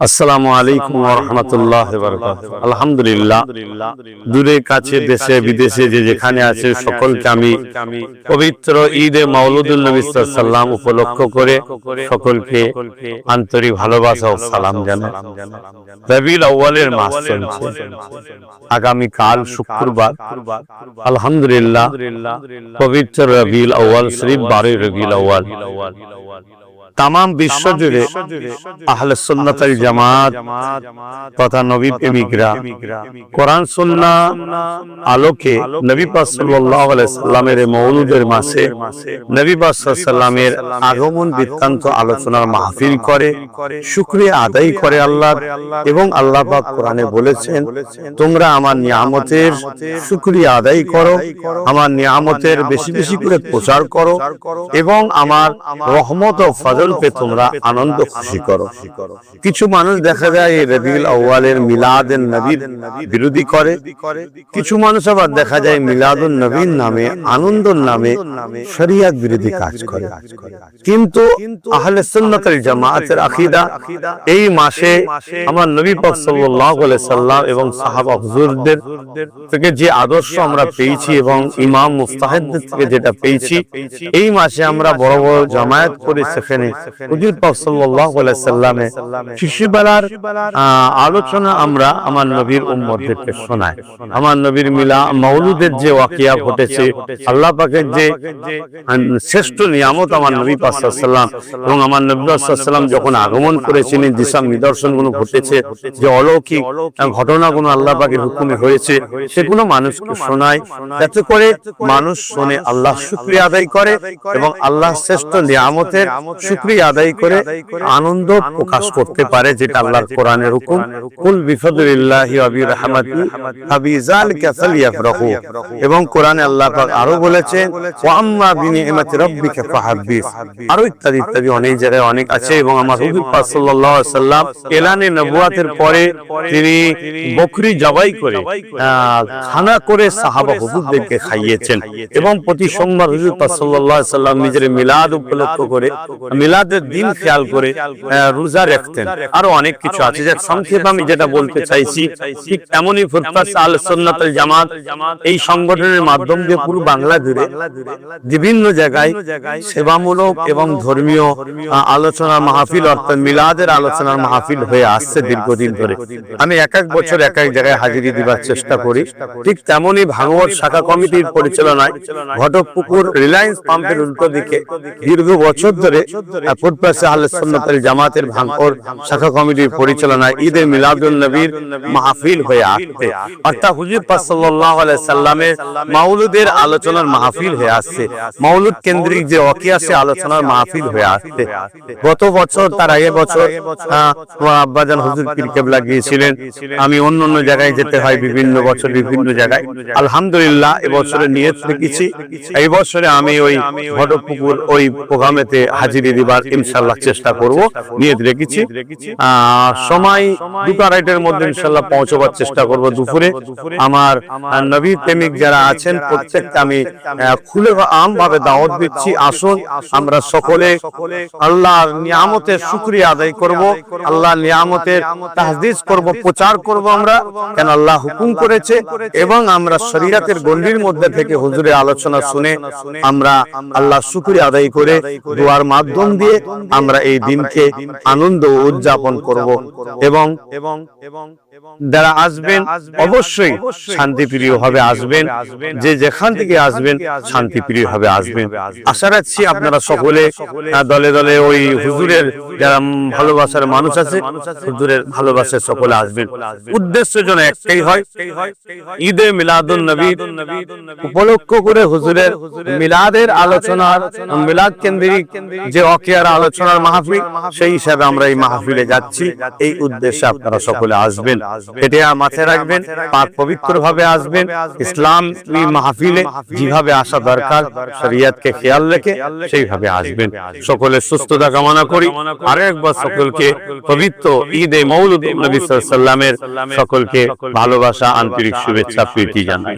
আসসালামু আলাইকুম রহমতুল্লাহ আলহামদুলিল্লাহ। দূরে কাছে দেশে বিদেশে যে যেখানে আছে সকলকে আমি পবিত্র ঈদে মাউলুদুল নবী সাল্লাম উপলক্ষ করে সকলকে আন্তরিক ভালোবাসা ও সালাম জানাই। রবিউল আউয়ালের মাস চলছে। আগামী কাল শুক্রবার। আলহামদুলিল্লাহ। পবিত্র রবিউল আউয়াল শরীফ বারোই রবিউল আউয়াল। তাম বিশ্ব জুড়ে আহলে সুন্নাতাল জামাত তথা নবী প্রেমিকরা কোরআন সুন্না আলোকে নবী পাক সাল্লাল্লাহু আলাইহি সাল্লামের মওলুদের মাসে নবী পাক সাল্লামের আগমন বৃত্তান্ত আলোচনার মাহফিল করে শুকরিয়া আদায় করে আল্লাহ এবং আল্লাহ পাক কোরআনে বলেছেন তোমরা আমার নিয়ামতের শুকরিয়া আদায় করো আমার নিয়ামতের বেশি বেশি করে প্রচার করো এবং আমার রহমত ও ফজল পে তোমরা আনন্দ খুশি করো। কিছু মানুষ দেখা যায় এই রবিউল আউয়ালের মিলাদের নবীর বিরোধী করে। কিছু মানুষ আবার দেখা যায় মিলাদুন নবীর নামে আনন্দর নামে শরিয়াত বিরোধী কাজ করে। কিন্তু আহলে সুন্নাতুল জামাতের আকীদা এই মাসে আমার নবী পাক সাল্লাল্লাহু আলাইহি সাল্লাম এবং সাহাবা হুজুরদের থেকে যে আদর্শ আমরা পেয়েছি এবং ইমাম মুস্তাহিদদের থেকে যেটা পেয়েছি এই মাসে আমরা বড় বড় জামায়াত করে সেখানে হুজুর পাক সাল্লাল্লাহু আলাইহি সাল্লামে শিশুবেলার আলোচনা আমরা আমার নবীর উম্মতদেরকে শোনাই। আমার নবীর মিলা মাউলুদের যে ওয়াকিয়া ঘটেছে, আল্লাহ পাকের যে শ্রেষ্ঠ নিয়ামত আমার নবী পাক সাল্লাম এবং আমার নবী সাল্লাম যখন আগমন করেছিলেন যেসব নিদর্শনগুলো ঘটেছে, যে অলৌকিক ঘটনাগুলো আল্লাহ পাকের হুকুমে হয়েছে, সেগুলো মানুষকে শোনায় যাতে করে মানুষ শুনে আল্লাহ শুক্রিয়া আদায় করে এবং আল্লাহ শ্রেষ্ঠ নিয়ামতের শুক্রিয়া আদায় করে আনন্দ প্রকাশ করতে পারে, যেটা আল্লাহর কোরআনের হুকুম। কুল বিফদুলিল্লাহি ওয়া বিরহমাতি ফাবিযালিকা ফালইফরাহু এবং কোরআনে আল্লাহ পাক আরও বলেছেন, ওয়া আম্মা বিনিআমাতি রাব্বিকা ফাহাদ্দিস আরও ইত্যাদি ইত্যাদি অনেক জায়গায় অনেক আছে এবং আমার হুজুর পাক সাল্লাল্লাহু আলাইহি সাল্লাম এলানে নবুয়াতের পরে তিনি বকরি জবাই করে খানা করে সাহাবা হুজুরদেরকে খাইয়েছেন। এবং প্রতি সোমবার হুজুর পাক সাল্লাল্লাহু আলাইহি সাল্লাম নিজের মিলাদ উপলক্ষ করে মিলাদের দিন খেয়াল করে রোজা রাখতেন। আরও অনেক কিছু আছে। যে সংক্ষেপে আমি যেটা বলতে চাইছি ঠিক এমনই ফুরফাস আল সুন্নাতুল জামাত এই সংগঠনের মাধ্যম দিয়ে পুরো বাংলা জুড়ে বিভিন্ন জায়গায় সেবামূলক এবং ধর্মীয় আলোচনা মাহফিল অর্থাৎ মিলাদের আলোচনার মাহফিল হয়ে আসছে দীর্ঘদিন ধরে। আমি এক এক বছর এক এক জায়গায় হাজিরি দিবার চেষ্টা করি। ঠিক তেমনই ভাগবত শাখা কমিটির পরিচালনায় ঘটকপুকুর রিলায়েন্স পাম্পের উল্টো দিকে দীর্ঘ বছর ধরে ফুটপাসে আহলে সুন্নাতুল জামাতের ভাঙর শাখা কমিটির পরিচালনায় ঈদে মিলাদুন নবীর মাহফিল হয়ে আসছে। অর্থাৎ হুজুর পাক সাল্লাল্লাহু আলাইহি সাল্লামের মাউলুদের আলোচনার মাহফিল হয়ে আসছে। মাউলুদ কেন্দ্রিক যে অকিয়াসে আলোচনার মাহফিল হয়ে আসছে। গত বছর তার আগে বছর আব্বাজান হুজুর পীর কেবলা গিয়েছিলেন। আমি অন্য অন্য জায়গায় যেতে হয় বিভিন্ন বছর বিভিন্ন জায়গায়। আলহামদুলিল্লাহ এবছরে নিয়ত রেখেছি এই বছরে আমি ওই ঘটপুকুর ওই প্রোগ্রামেতে হাজিরি দিবার ইনশাল্লাহ চেষ্টা করব। নিয়ত রেখেছি সময় দুটো আড়াইটার মধ্যে ইনশাল্লাহ পৌঁছবার চেষ্টা করব দুপুরে। আমার নবী প্রেমিক যারা আছেন প্রত্যেককে আমি খুলে আম ভাবে দাওয়াত দিচ্ছি। আসুন আমরা সকলে আল্লাহর নিয়ামতের শুকরিয়া আদায় করব। আল্লাহ নিয়ামতের তাহদিস করব প্রচার করব আমরা। কেন আল্লাহ হুকুম করেছে? এবং আমরা শরীয়তের গণ্ডির মধ্যে থেকে হুজুরের আলোচনা শুনে আমরা আল্লাহ শুকরিয়া আদায় করে দোয়ার মাধ্যম দিয়ে আমরা এই দিনকে আনন্দ উদযাপন করব এবং যারা আসবেন অবশ্যই শান্তিপ্রিয় ভাবে আসবেন। যে যেখান থেকে আসবেন শান্তিপ্রিয় ভাবে আসবেন। আশা রাখছি আপনারা সকলে দলে দলে ওই হুজুরের যারা ভালোবাসার মানুষ আছে হুজুরের ভালোবাসার সকলে আসবেন। উদ্দেশ্য যেন একটাই হয় ঈদে মিলাদুন নবী উপলক্ষ করে হুজুরের মিলাদের আলোচনার মিলাদ কেন্দ্রিক যে অকিয়ার আলোচনার মাহফিল, সেই হিসাবে আমরা এই মাহফিলে যাচ্ছি। এই উদ্দেশ্যে আপনারা সকলে আসবেন। এটা মাথায় রাখবেন, পাক পবিত্র ভাবে আসবেন। ইসলাম মাহফিলে যেভাবে আসা দরকার, শরিয়াতকে খেয়াল রেখে সেইভাবে আসবেন। সকলের সুস্থতা কামনা করি। আরও একবার সকলকে পবিত্র ঈদ এ মৌলুদ নবী সাল্লামের সকলকে ভালোবাসা, আন্তরিক শুভেচ্ছা, প্রীতি জানাই।